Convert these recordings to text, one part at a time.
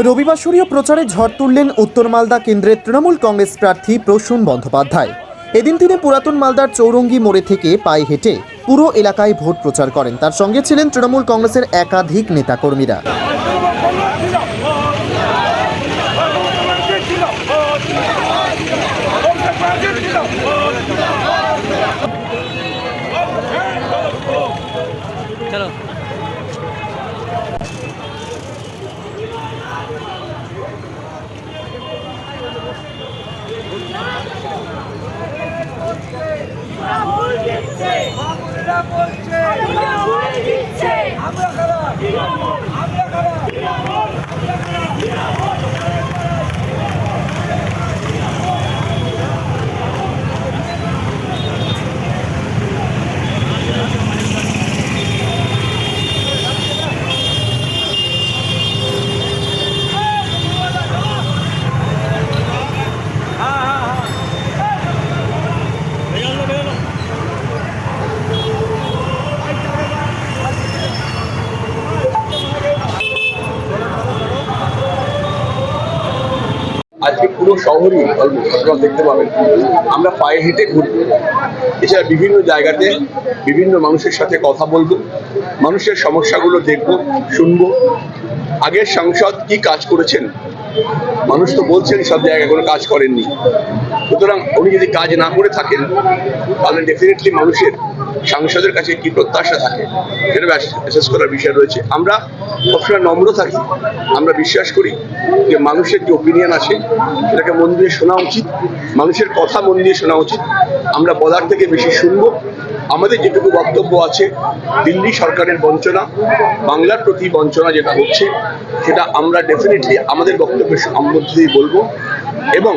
রবিবাসরীয় প্রচারে ঝড় তুললেন উত্তর মালদা কেন্দ্রের তৃণমূল কংগ্রেস প্রার্থী প্রসূন বন্দ্যোপাধ্যায়। এদিন তিনি পুরাতন মালদার চৌরঙ্গি মোড়ে থেকে পায়ে হেঁটে পুরো এলাকায় ভোট প্রচার করেন। তার সঙ্গে ছিলেন তৃণমূল কংগ্রেসের একাধিক নেতাকর্মীরা। চলো। বলছে। আমরা খারাপ। আমরা খারাপ। আজকে পুরো শহরই আপনারা দেখতে পাবেন। আমরা পায়ে হেঁটে ঘুরবো। এছাড়া বিভিন্ন জায়গাতে বিভিন্ন মানুষের সাথে কথা বলব, মানুষের সমস্যাগুলো দেখব, শুনব। আগের সাংসদ কি কাজ করেছেন? মানুষ তো বলছেন সব জায়গায় কোনো কাজ করেননি। সুতরাং উনি যদি কাজ না করে থাকেন, তাহলে ডেফিনেটলি মানুষের, সাংসদের কাছে কি প্রত্যাশা থাকে, সেটা অ্যাসেস করার বিষয় রয়েছে। আমরা সবসময় নম্র থাকি, আমরা বিশ্বাস করি যে মানুষের যে ওপিনিয়ন আছে, সেটাকে মন দিয়ে শোনা উচিত, মানুষের কথা মন দিয়ে শোনা উচিত। আমরা বলার থেকে বেশি শুনব আমাদের যেটুকু বক্তব্য আছে, দিল্লি সরকারের বঞ্চনা, বাংলার প্রতি বঞ্চনা যেটা হচ্ছে, সেটা আমরা ডেফিনেটলি আমাদের বক্তব্যের দিয়ে বলব। এবং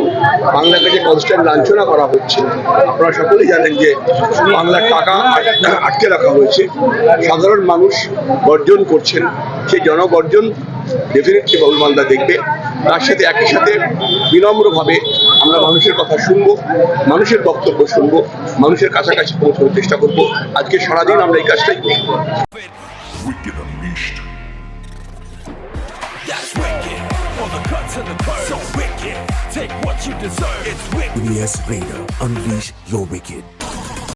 বাংলাকে যে কনস্ট্যান্ট লাঞ্ছনা করা হচ্ছে, আপনারা সকলেই জানেন যে বাংলার টাকা আটকে রাখা হয়েছে। সাধারণ মানুষ বর্জন করছেন, সেই জনবর্জন ডেফিনেটলি বাবুল মালদা দেখবে। তার সাথে একই সাথে বিনম্রভাবে আমরা মানুষের কথা শুনব মানুষের বক্তব্য শুনব মানুষের কাছাকাছি পৌঁছানোর চেষ্টা করব। আজকে সারাদিন আমরা এই কাজটাই করব Unleash your wicked.